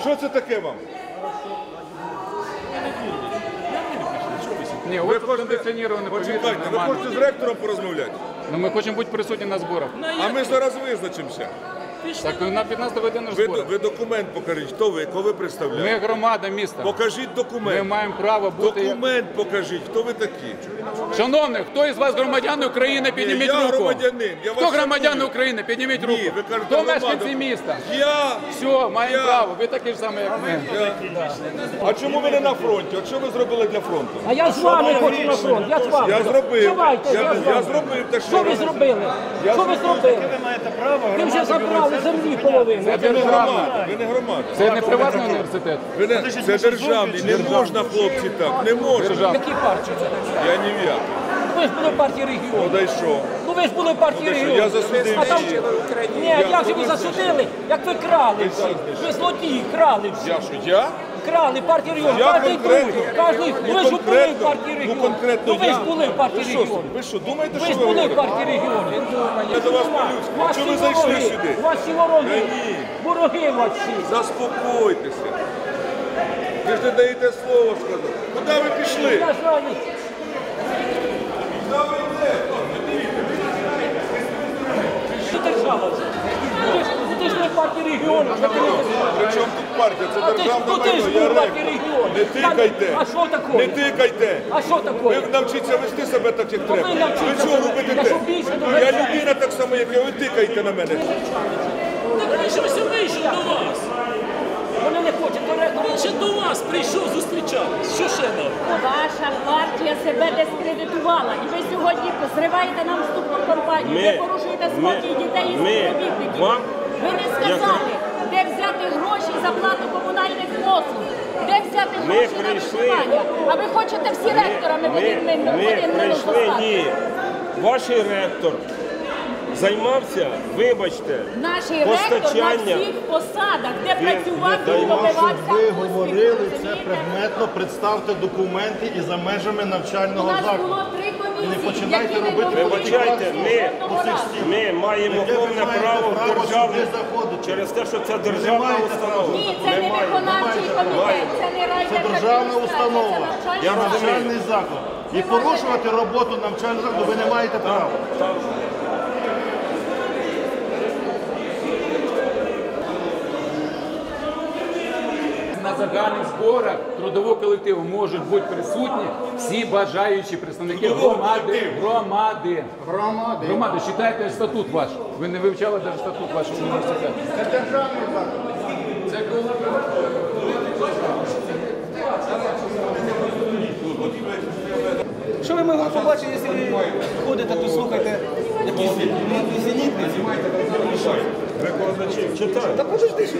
що це таке вам? Ні, Ви хочете- кондиціонироване повітря Почекайте, ви нормально. хочете з ректором порозмовляти? Ну ми хочемо бути присутні на зборах. А ми зараз визначимося. Так на 15 годину Ви, ви документ покажіть. Хто ви? Кого ви представляєте? Ми громада міста. Покажіть Ми документ. маємо право бути. Документ покажіть. Хто ви такі? Шановний, хто із вас громадян України, підніміть я руку. громадянин, я Хто вас громадян шаную. України, підніміть руку. Ні, ви кажете, Хто громада. мешканці міста? Я. Все, маємо Я. право. Ви такі ж самі, як ми. А чому ви не на фронті? От що ви зробили для фронту? А я з вами хочу на фронт, я з вами. Я зробив. Давайте, Я- я, з я вами. зробив те, що Що ви зробили? Що ви зробили? Ви вже забрали землі половину. Це державна. громада. Ви не громада. Це не приватний університет. Ви не, це державний. Не можна, хлопці, так. Не можна. Які партії це? Я ні в як. Ви ж були в партії Ну регіону. дай що? Ну ви ж були в партії Ну, що, регіону. я засудив А там... її. Ні, як же ви засудили? Як ви крали всі? Ви злодії, крали всі. Я що, я? Крали партію регіону. Я Кожний конкретно- другий. Кожний. Ну, Ви ж були в конкретно- партії ну, регіону. конкретно Ну ви я. ж були в партії Ви що, регіону. ви що, думаєте, Ви що ж ви були в говорите? партії регіону. Я до вас по-людськи. Чого ви зайшли сюди? Ваші вороги. Ні. Вороги ваші. Заспокойтеся. Ви ж не даєте слово сказати. Куди ви пішли? Я знаю. Куди ви йдете? Що держава? Ти ж- не партії регіону. робиш? Причому тут партія? Це А ти ж- державне ну ти ж майно. Я. Не тикайте. А що таке? Не тикайте. А що таке? Ви навчіться вести себе так, як треба. ви чого робите те? то Я людина так само, як я. Ви тикаєте на мене. Так він же ось вийшов до вас. Вони не хочуть. Він ще до вас прийшов зустрічатись. Що ще нам? Ваша партія себе дискредитувала, і ви сьогодні зриваєте нам вступну кампанію. Ви порушуєте спокій дітей і ми співробітників. Ви не сказали, де взяти гроші за плату комунальних послуг, де взяти Ми гроші на прийшли- виживання. А ви хочете всі ректорами в Ми, один ми, ми прийшли, ні. Ваш ректор займався, вибачте, Наш ректор на Постачання. всіх посадах, де працював і добивався Ви успіху, говорили це розумієте? предметно, представте документи і за межами У навчального нас закладу. три І комісії, не починайте які не робити довели Вибачайте, ми- жодного разу. ми маємо Яке ви повне маєте право в право сюди заходити? через те, що це державна маєте установа. Ні, це не Немає. виконавчий комітет, це не Це державна установа, Я розумію. навчальний заклад. І порушувати роботу навчального закладу ви не маєте права. Загальних зборах трудового колективу можуть бути присутні всі бажаючі представники громади. Громади. Громади. Громади, читайте статут ваш. Ви не вивчали навіть статут вашого університету. Це державний заклад. Це коли Що ви могли побачити, якщо ви ходите, то слухайте якісь зенітні? Викладачів читаю. Та подожди, що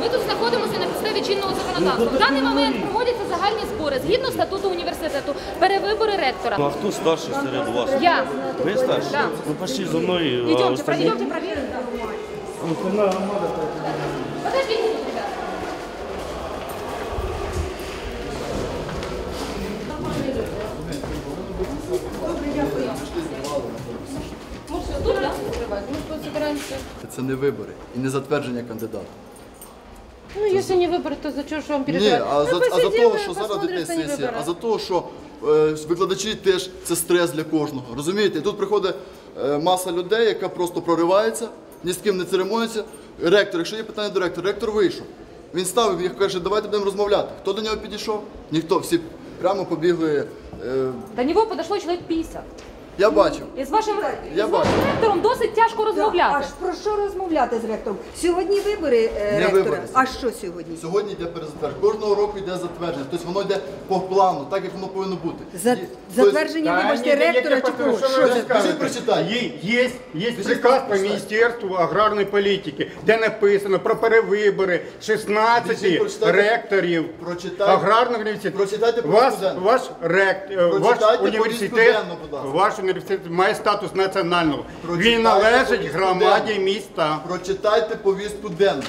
Ми тут знаходимося на підставі чинного законодавства. В даний момент проводяться загальні збори згідно статуту університету, перевибори ректора. Ну, а хто старший серед вас? Я. Ви старший? Да. Ну пошли за мною. Идемте, идемте проверим. Подождите, тут, да, закрывать? Мы тут собираемся. Це не вибори і не затвердження кандидата. Ну, если не выборы, то за что ж вам Ні, переживать? а за, Ну, а за посидим того, и що зараз посмотрим, йде что не сесія, выборы. а за того, що е, викладачі теж це стрес для кожного. Розумієте? І тут приходить е, маса людей, яка просто проривається, ні з ким не церемониться. Ректор, якщо є питання до ректора, ректор вийшов. Він ставив і каже, давайте будемо розмовляти. Хто до нього підійшов? Ніхто. Всі прямо побігли. Е, До него подошло человек 50. я бачив. І з вашим, Я з вашим бачу. ректором досить тяжко розмовляти. Аж про що розмовляти з ректором? Сьогодні вибори е, Не ректора. вибори. А що сьогодні? Сьогодні йде перезатвердження. Кожного року йде затвердження. Тобто воно йде по плану, так як воно повинно бути. За, І- тобто- затвердження, вибачте, ректора чи кого? Що це? Скажіть, прочитай. Є, є, є приказ по Міністерству аграрної політики, де написано про перевибори 16 Біжіть, прочитайте. ректорів Прочитайте. аграрного університету. Прочитайте про Ваш, ваш, рект, е, ваш Прочитайте університет, повістку денну, будь ласка. ваш університет має статус національного. Прочитайте Він належить громаді міста. Прочитайте повістку денну.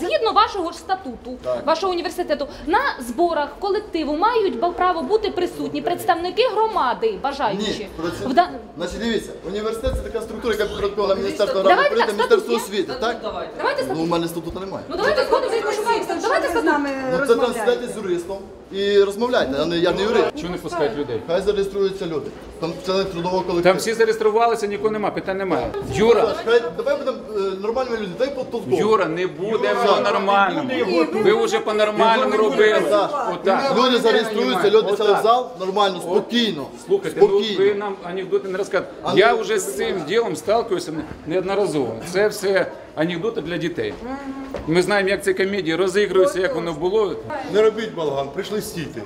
згідно вашого ж статуту, вашого університету, на зборах колективу мають право бути присутні представники громади, бажаючі. Ні, це- Значить, дивіться, університет це така структура, яка підпорядкована Міністерство Давайте ради так, Міністерство є? освіти, так? Давайте Ну, у мене статуту немає. Ну давайте сходимо і пошукаємо. Давайте з статут. нами Ну це там сідайте з юристом і розмовляйте, а не я не юрист. Чого не пускають людей? Хай зареєструються люди. Там члени трудового колективу. Там всі зареєструвалися, нікого немає, питань немає. Юра, Хай, давай будемо е, нормальними людьми, дай потолково. Юра, не буде по-нормальному. Ви вже по-нормальному робили. Отак. Люди зареєструються, люди сяли в зал, нормально, спокійно. Слухайте, ну ви спокійно. нам анекдоти не розказуєте. Я вже з цим ділом сталкиваюся неодноразово. Це все анекдоти для дітей. Ми знаємо, як ці комедії розігруються, як воно було. Не робіть балаган, прийшли стійте.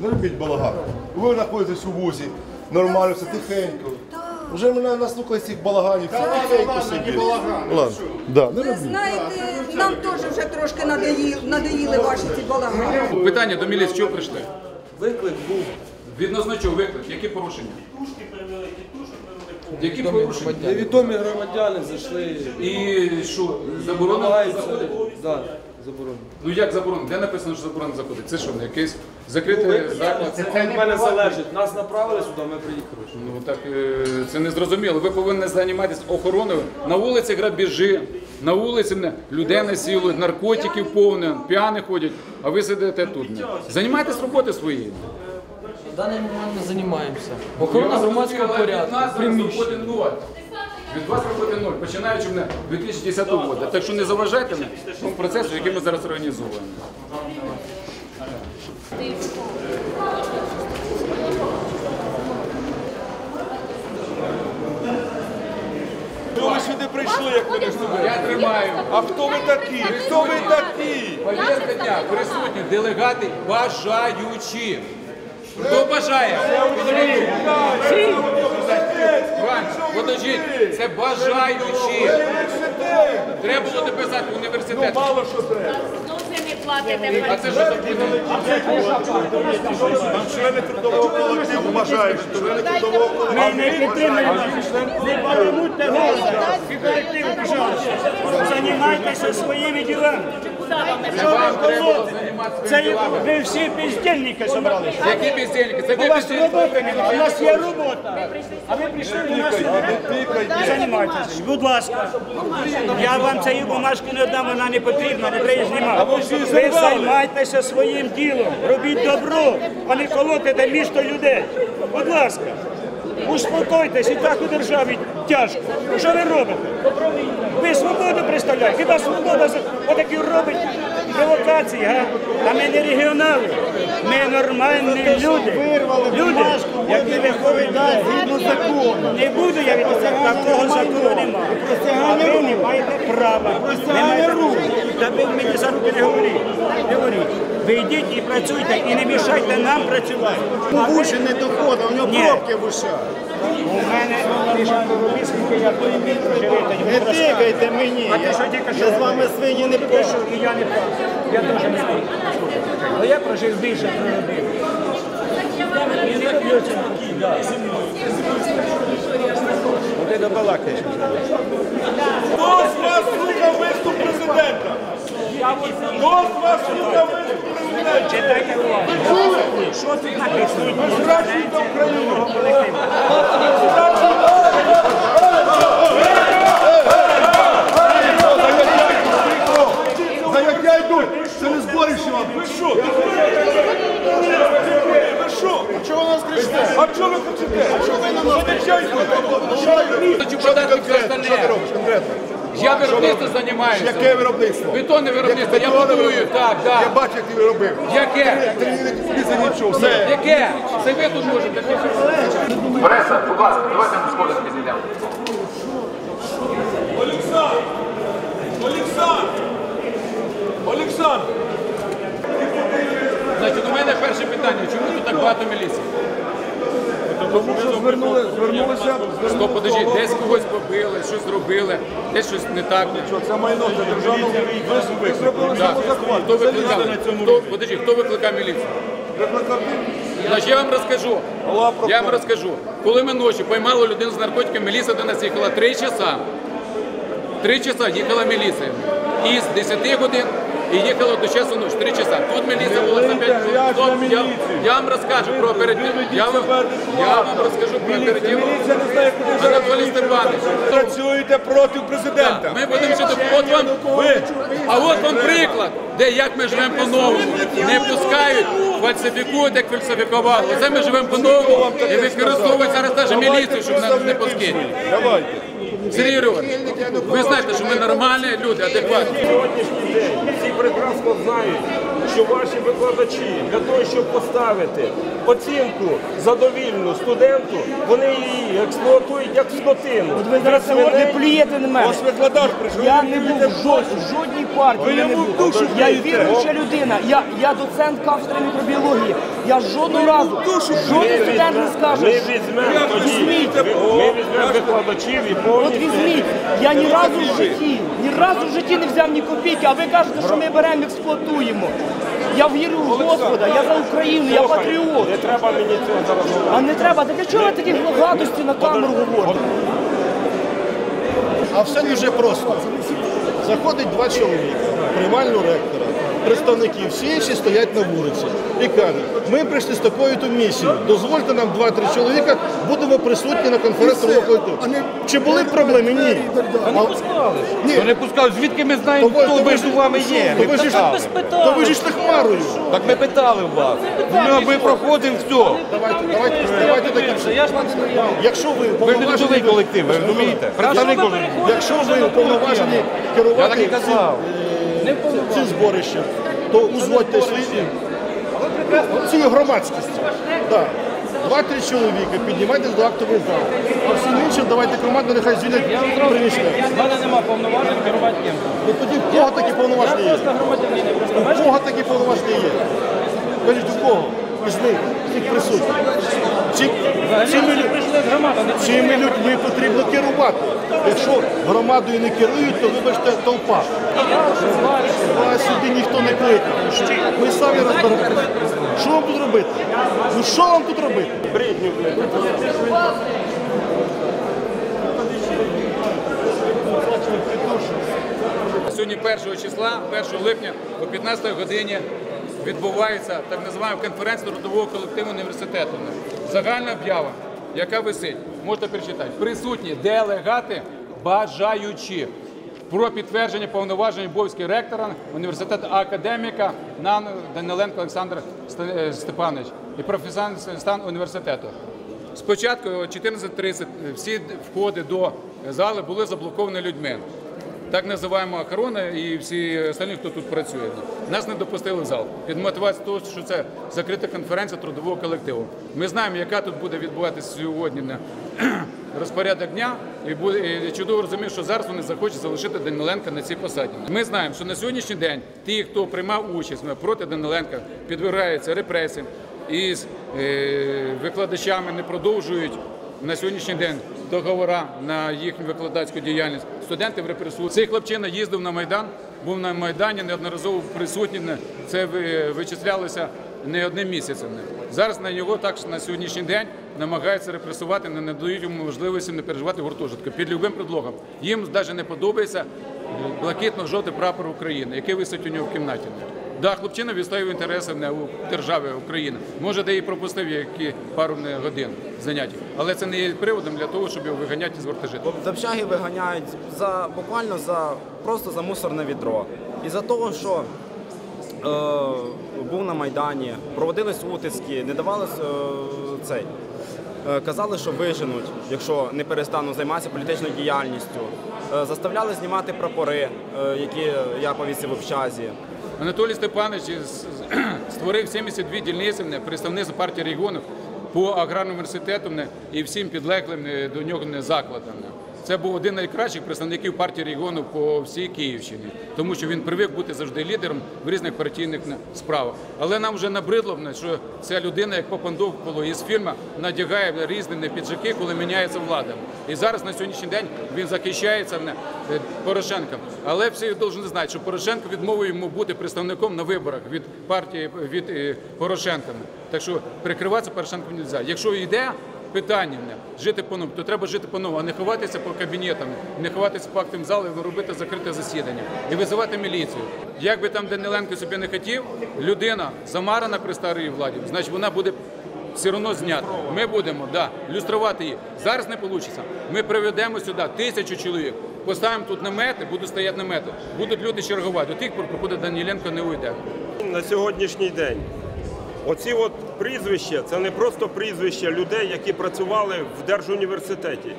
Не робіть балаган. Ви знаходитесь у вузі, нормально, все тихенько. Вже мене наслухали цих балаганів, все тихенько собі. Ладно, да, не Ви робіть. знаєте, нам теж вже трошки надоїли, надоїли ваші ці балагани. Питання до міліції, чого прийшли? Виклик був. Відносно чого виклик? Які порушення? Які порушення? Невідомі громадяни зайшли. І що, заборонено Намагаються. заходити? Да, заборонено. Ну як заборонено? Де написано, що заборонено заходити? Це що, не якийсь закритий заклад? Це від мене залежить. Нас направили сюди, ми приїхали. Ну так е, це не зрозуміло. Ви повинні займатися охороною. На вулиці грабіжі, на вулиці не- людей насилують, наркотиків повне, п'яні ходять, а ви сидите тут. не. Займайтесь роботою своєю. В даний момент ми займаємося. Охорона громадського Від порядку. нас роботи ноль. Від вас роботи ноль, починаючи мене 2010 року. Так що не заважайте тому процесу, який ми зараз організовуємо. Хто ви сюди прийшли, як ви не сюди? Я тримаю. А хто ви такі? Хто ви такі? Повірте дня, присутні делегати бажаючі. Хто бажає? Іван, подождіть, це бажаючі. Треба було написати університет. Мало що треба. А це що за? Там члени трудового колективу бажають. Члени трудового колективу. Занимайтеся своїми ділами. Це вам треба займатися Це ви всі бездільники зібралися. Які бездельники? Це У ви вас бездельники. роботи немає, у нас є робота. А ви прийшли до нас сюди. Займайтеся. Будь ласка. Я вам цієї бумажки не дам, вона не потрібна, не треба знімати. Ви займайтеся своїм ділом, робіть добро, а не колотите місто людей. Будь ласка. Успокойтесь, і так у державі тяжко. Що ви робите? Ви свободу представляєте? Хіба свобода отакі робить провокації, га? А ми не регіонали, ми нормальні люди. Люди, які виходять згідно закону. Не буду я від такого закону немає. А ви не маєте права. Не маєте рук. Та ви мені за руки не говоріть. Не говоріть. Ви йдіть і працюйте, і не мішайте нам працювати. В уші не доходить, у нього пробки в ушах. У мене скільки я проживати. Не тикайте мені. А ти що тільки що Я з вами свині не що, і я не прав. Я теж не прав. Але я прожив більше, проробив. Ти добалакаєш. Хто з вас слухав виступ президента? Хто з вас слухав виступ президента? Читайте уважно. Що тут написано? Зраджуйте Україну. Заняття йдуть. Це не зборище вам. Ви що? Ви що? А чого ви нас кричите? А чого ви кричите? А чого ви на нас кричите? Хочу продати все остальне. Я виробництвом займаюся. Яке виробництво? Бетонне виробництво, я будую, так, Я бачу, як ти робив. Яке? Ти не за нічого. Все. Яке? Це ви тут можете. Преса, будь ласка, давайте ми сходимо підійдемо. Олександр! Олександр! Олександр! Значить, у мене перше питання, чому тут так багато міліції? Тому що звернули, звернулися. Стоп, подожди, десь когось побили, щось зробили, десь щось не так. Це майно, це державно. Ви, ви зробили Так. самозахват. Хто Це викликав? Хто, подожди, хто викликав міліцію? Викликав? Значить, я вам розкажу. Я вам розкажу. Коли ми ночі поймали людину з наркотиками, міліція до нас їхала три часа. Три часа їхала міліція. із 10 годин і їхала до часу ночі, 3 часа. Тут міліція була за 5 хвилин. Я, я вам розкажу про оперативну. Я вам, я вам розкажу про оперативну. Анатолій Степанович. Працюєте проти президента. Ми будемо жити. От вам, а от вам приклад, де як ми живемо по-новому. Не пускають, фальсифікують, як фальсифікували. Оце ми живемо по-новому і використовують зараз навіть міліцію, щоб нас не пускати. Давайте. Сергій Григорович, ви знаєте, що ми нормальні люди, адекватні. сьогоднішній день всі прекрасно знають, що ваші викладачі для того, щоб поставити оцінку задовільну студенту, вони її експлуатують як скотину. Ви зараз Свиней- сьогодні плюєте на мене. Ваш викладач прийшов. Я не був в жод- в жодній партії. Ви я не йому був. в душу Я плюєте. віруюча людина. Я, я доцент кафедри мікробіології. Я жодного разу жоден студент не скаже. Ми візьмемо От тоді, візьміть. ми візьмемо викладачів і От повністю. візьміть, я ні разу в житті, ні разу в житті не взяв ні копійки, а ви кажете, що ми беремо, експлуатуємо. Я вірю в Господа, я за Україну, я Слухай, патріот. Не треба мені цього зараз говорити. А не треба, так для чого ви такі гадості на камеру говорите? А все дуже просто. Заходить два чоловіка, приймальну ректора, представники, всі інші стоять на вулиці і кажуть, ми прийшли з такою то місією, дозвольте нам два-три чоловіка, будемо присутні на конференції. Чи були проблеми? Ні. А- Ні. Не пускають. Звідки ми знаємо, То ви- хто то ви ж- з вами є? То ви ж то ви ж йшли хмарою. Так ми питали у вас. Ну, Ми проходимо все. Давайте, давайте, давайте таким чином. Якщо ви Ви ж не трудовий колектив, ви розумієте? Представник. Якщо ви уповноважені Я керувати так і цим, казав. е, цим зборища, то узводьте свої цією громадськістю. Два-три чоловіка, піднімайтесь до актової зали. А всім іншим давайте команду, нехай звільнять приміщення. У мене нема повноважень керувати ким. Ну тоді в кого такі повноваження є? У кого такі повноваження є? Кажіть, у кого? Них, всіх присутніх. Цими, цими людьми потрібно керувати. Якщо громадою не керують, то вибачте толпа. Вас сюди ніхто не кликав. Ми самі розберемося. Що вам тут робити? Ну що вам тут робити? Сьогодні 1 числа, 1 липня о 15 годині відбувається так називаємо конференція трудового колективу університету. Загальна об'ява, яка висить, можете перечитати. Присутні делегати бажаючі про підтвердження повноважень обов'язків ректора університету академіка НАН Даниленко Олександр е, Степанович і професійний стан університету. Спочатку о 14.30 всі входи до зали були заблоковані людьми. Так називаємо охорона і всі остальні, хто тут працює. Нас не допустили в зал. Під мотивацією того, що це закрита конференція трудового колективу. Ми знаємо, яка тут буде відбуватися сьогодні на розпорядок дня, і чудово розумію, що зараз вони захочуть залишити Даниленка на цій посаді. Ми знаємо, що на сьогоднішній день ті, хто приймав участь проти Даниленка, підвергаються репресіям і з е, викладачами не продовжують на сьогоднішній день договора на їхню викладацьку діяльність. Студенти в репресу. Цей хлопчина їздив на Майдан, був на Майдані, неодноразово присутній. Це вичислялося не одним місяцем. Зараз на нього також на сьогоднішній день намагаються репресувати, не надають йому можливості не переживати гуртожитку під любим предлогом. Їм навіть не подобається блакитно-жовтий прапор України, який висить у нього в кімнаті. Да, хлопчина відстоює інтереси не у держави України. Може, де і пропустив які пару годин занять, але це не є приводом для того, щоб його виганяти з гуртожитку. З виганяють за буквально за просто за мусорне відро. І за того, що е, був на Майдані, проводились утиски, не давали е, цей. е, Казали, що виженуть, якщо не перестану займатися політичною діяльністю. Заставляли знімати прапори, які я повісив в общазі. Анатолій Степанович створив 72 дільниці представництво партії регіонів по аграрному університету і всім підлеглим до нього закладам. Це був один з найкращих представників партії регіонів по всій Київщині, тому що він привик бути завжди лідером в різних партійних справах. Але нам вже набридло, що ця людина, як Попандовколо із фільму, надягає різні не, піджаки, коли міняється влада. І зараз на сьогоднішній день він захищається е, Порошенком. Але всі повинні знати, що Порошенко відмовив йому бути представником на виборах від партії від е, Порошенка. Так що прикриватися Порошенком не можна. Якщо йде питання жити по-новому, то треба жити по-новому, а не ховатися по кабінетам, не ховатися по актам і робити закрите засідання і визивати міліцію. Як би там Даниленко собі не хотів, людина замарана при старій владі, значить вона буде все одно знята. Ми будемо да, люструвати її. Зараз не вийде. Ми приведемо сюди тисячу чоловік, поставимо тут намети, будуть стояти намети, будуть люди чергувати. До тих пор, поки Даніленко не уйде. На сьогоднішній день оці от прізвища це не просто прізвища людей, які працювали в Держуніверситеті.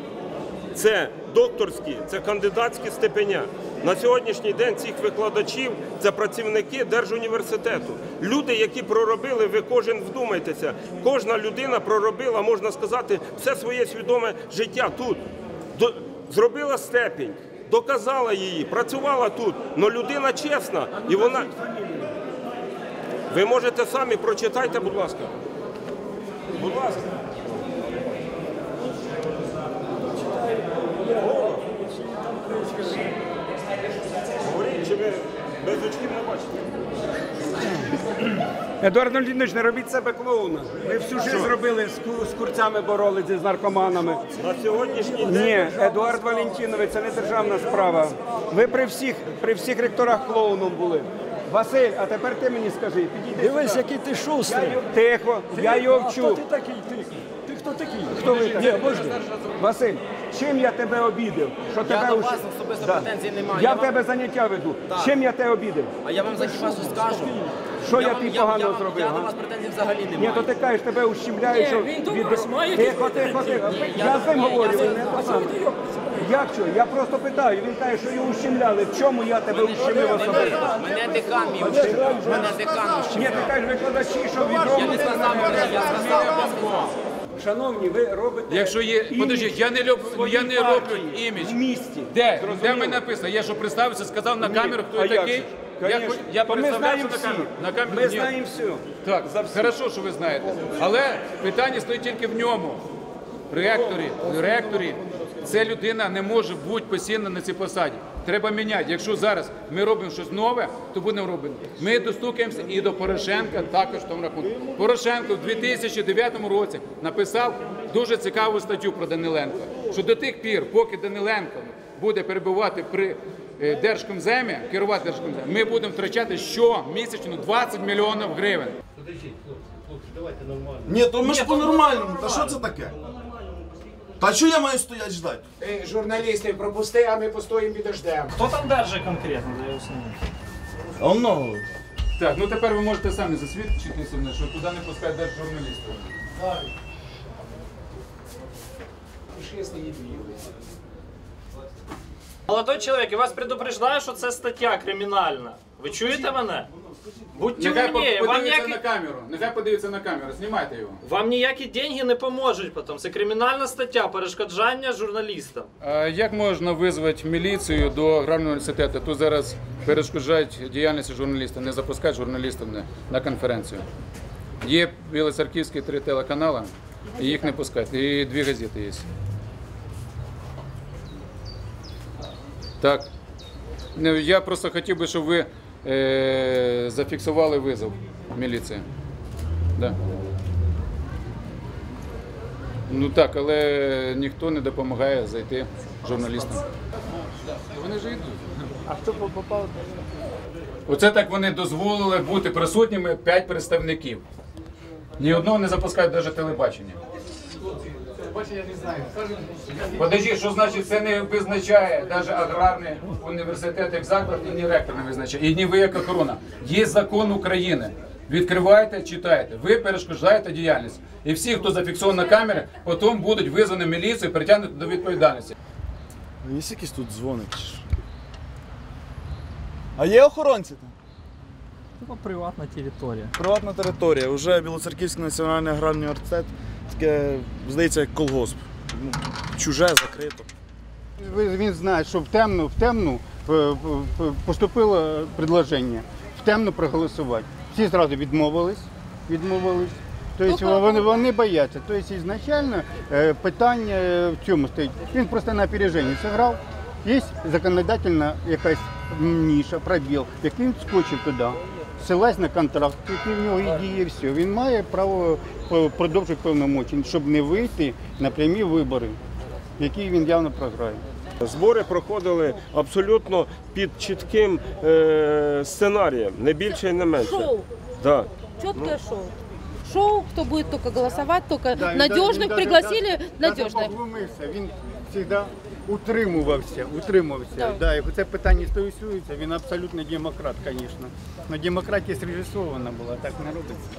Це докторські, це кандидатські степеня. На сьогоднішній день цих викладачів це працівники Держуніверситету. Люди, які проробили, ви кожен вдумайтеся, кожна людина проробила, можна сказати, все своє свідоме життя тут. Зробила степінь, доказала її, працювала тут. але людина чесна і вона. Ви можете самі прочитайте, будь ласка. Будь ласка. Говоріть, чи ви без очків не бачите? Едуард Леонідович, не робіть себе клоуна. Ви всю життя зробили з, ку- з курцями боролися, з наркоманами. На сьогоднішній день Ні, Едуард Валентинович, це не державна справа. Ви при всіх, при всіх ректорах клоуном були. Василь, а тепер ти мені скажи, підійди Дивись, сюди. який ти шустрий. Я Тихо, я його А вчу. хто ти такий? Ти, ти хто такий? Хто ви Ні, можна. Василь, чим я тебе обідав? Що тебе до уж- вас особисто претензій немає. Я Я в вам- тебе заняття веду. Чим я тебе обідав? А я вам за хіба що скажу. Що я тобі я погано вам- зробив, Я до вас претензій взагалі не Ні, маю. то ти кажеш, тебе ущемляють, Ні, що... він від- вас має Тихо, якісь тихо, тихо. претензії? Я з ним Ні, говорю, я він не за- те саме. Як що? Я просто питаю. Він каже, що його ущемляли. В чому я тебе ущемив особисто? Мене декан мій ущемляв. Мене декан Ні, ти кажеш, викладачі, що Я відомо. не сказав, я сказав. Шановні, ви робите Якщо є, імідж подожди, я не люблю, своїй я не роблю партії імідж. в місті. Де? Де Зрозуміло? мені написано? Я що представився, сказав на камеру, хто А я як такий? же? Я, хоч- я То ми представлявся знаємо на камеру. На камеру Ми ні. знаємо все. Так, За всі. хорошо, що ви знаєте. Але питання стоїть тільки в ньому. Ректорі, ректорі, ця людина не може бути постійно на цій посаді. Треба міняти. Якщо зараз ми робимо щось нове, то будемо робити. Ми достукаємося і до Порошенка також в тому рахунку. Порошенко в 2009 році написав дуже цікаву статтю про Даниленка, що до тих пір, поки Даниленко буде перебувати при Держкомземі, керувати Держкомземі, ми будемо втрачати щомісячно 20 мільйонів гривень. Ні, то ми ж по-нормальному. Та що це таке? Та що я маю стояти ждати? Журналістів пропусти, а ми постоїмо підождемо. Хто там держить конкретно? А воно. Так, ну тепер ви можете самі засвідчити мене, що туди не пускають держжурналістів. Молодой чоловік, я вас предупреждаю, що це стаття кримінальна. Ви чуєте мене? Будьте Нехай умнее, вам подивиться ніякі, на камеру. Нехай подивиться на камеру, знімайте його. вам ніякі деньги не поможуть потім. Це кримінальна стаття перешкоджання журналістам. А як можна визвати міліцію до аграрного університету? Тут зараз перешкоджають діяльності журналіста, не запускають журналістів на, на конференцію. Є білоцерківські три телеканали, і їх не пускають. І дві газети є. Так. Ну, Я просто хотів би, щоб ви е, зафіксували визов міліції. Да. Ну так, але ніхто не допомагає зайти журналістам. Вони ж йдуть. А хто попав? Оце так вони дозволили бути присутніми 5 представників. Ні одного не запускають навіть телебачення. Подожди, що значить це не визначає навіть аграрний університет як заклад і ні ректор не визначає, і ні ви як охорона. Є закон України. Відкривайте, читайте. Ви перешкоджаєте діяльність. І всі, хто зафіксований на камері, потім будуть визвані в міліцію і притягнуті до відповідальності. Є якісь тут дзвоник? А є охоронці там? Це приватна територія. Приватна територія. Уже Білоцерківський національний аграрний університет, таке, здається, як колгосп. Ну, Чуже, закрито. Він знає, що в темну, в темну е, е, поступило предложення в темну проголосувати. Всі зразу відмовились. відмовились. Тобто вони, вони бояться. Тобто ізначально е, питання е, в цьому стоїть. Він просто на опереженні зіграв. Є законодательна якась ніша, пробіл, який він скочив туди. Ссилась на контракт, який в нього і діє все. Він має право продовжити повномочі, щоб не вийти на прямі вибори, які він явно програє. Збори проходили абсолютно під чітким е, сценарієм, не більше і не менше. Шоу. Да. Четкое шоу. Шоу, только голосовать, только Да, він надежных пригласили, поглумився, Він завжди утримувався, утримувався. Так. Да, як це питання стосується, він абсолютно демократ, звісно. Но демократія срежисована була, так не робиться.